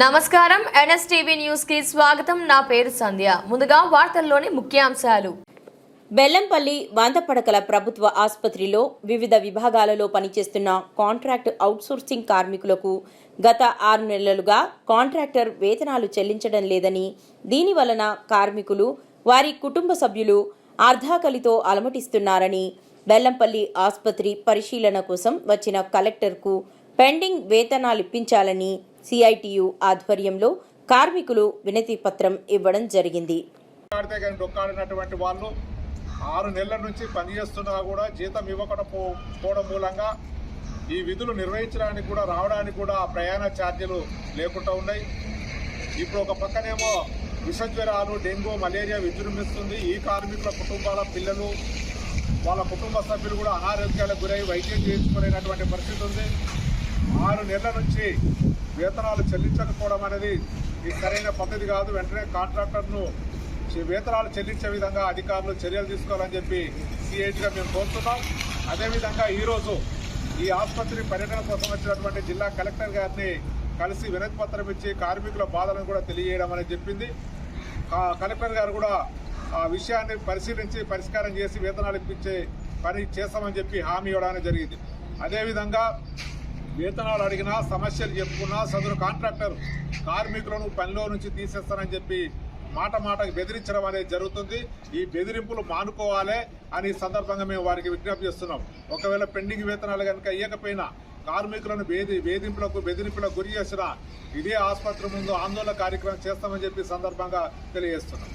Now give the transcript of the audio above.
నమస్కారం. ఎన్ఎస్టీవీ న్యూస్కి స్వాగతం. నా పేరు సంధ్య. ముందుగా వార్తల్లోని ముఖ్యాంశాలు. బెల్లంపల్లి వందపడకల ప్రభుత్వ ఆసుపత్రిలో వివిధ విభాగాలలో పనిచేస్తున్న కాంట్రాక్ట్ అవుట్సోర్సింగ్ కార్మికులకు గత ఆరు నెలలుగా కాంట్రాక్టర్ వేతనాలు చెల్లించడం లేదని దీని వలన కార్మికులు వారి కుటుంబ సభ్యులు అర్ధాకలితో అలమటిస్తున్నారని బెల్లంపల్లి ఆసుపత్రి పరిశీలన కోసం వచ్చిన కలెక్టర్కు పెండింగ్ వేతనాలిప్పించాలని సిఐటియు ఆధ్వర్యంలో కార్మికులు వినతి పత్రం ఇవ్వడం జరిగింది. డొక్కాడినటువంటి వాళ్ళు ఆరు నెలల నుంచి పనిచేస్తున్నా కూడా జీతం ఇవ్వకుండా పోవడం మూలంగా ఈ విధులు నిర్వహించడానికి కూడా రావడానికి కూడా ప్రయాణ ఛార్జీలు లేకుండా ఉన్నాయి. ఇప్పుడు ఒక పక్కనేమో విషజ్వరాలు డెంగ్యూ మలేరియా విజృంభిస్తుంది. ఈ కార్మికుల కుటుంబాల పిల్లలు వాళ్ళ కుటుంబ సభ్యులు కూడా అనారోగ్యాలకు గురై వైద్యం చేయించుకోలేనటువంటి పరిస్థితి ఉంది. ఆరు నెలల నుంచి వేతనాలు చెల్లించకపోవడం అనేది ఇది సరైన పద్ధతి కాదు. వెంటనే కాంట్రాక్టర్ను వేతనాలు చెల్లించే విధంగా అధికారులు చర్యలు తీసుకోవాలని చెప్పి సిఐటిగా మేము కోరుతున్నాం. అదేవిధంగా ఈరోజు ఈ ఆసుపత్రి పర్యటన కోసం వచ్చినటువంటి జిల్లా కలెక్టర్ గారిని కలిసి వినతి పత్రం ఇచ్చి కార్మికుల బాధలను కూడా తెలియజేయడం అనేది చెప్పింది. కలెక్టర్ గారు కూడా ఆ విషయాన్ని పరిశీలించి పరిష్కారం చేసి వేతనాలు ఇప్పించే పని చేస్తామని చెప్పి హామీ ఇవ్వడానికి జరిగింది. అదేవిధంగా వేతనాలు అడిగినా సమస్యలు చెప్పుకున్నా సదరు కాంట్రాక్టర్ కార్మికులను పనిలో నుంచి తీసేస్తానని చెప్పి మాట మాటకి బెదిరించడం అనేది జరుగుతుంది. ఈ బెదిరింపులు మానుకోవాలి అని సందర్భంగా మేము వారికి విజ్ఞప్తి చేస్తున్నాం. ఒకవేళ పెండింగ్ వేతనాలు కనుక ఇవ్వకపోయినా కార్మికులను వేధి వేధింపులకు బెదిరింపులకు గురి చేసిన ఇదే ఆసుపత్రి ముందు ఆందోళన కార్యక్రమం చేస్తామని చెప్పి సందర్భంగా తెలియజేస్తున్నాం.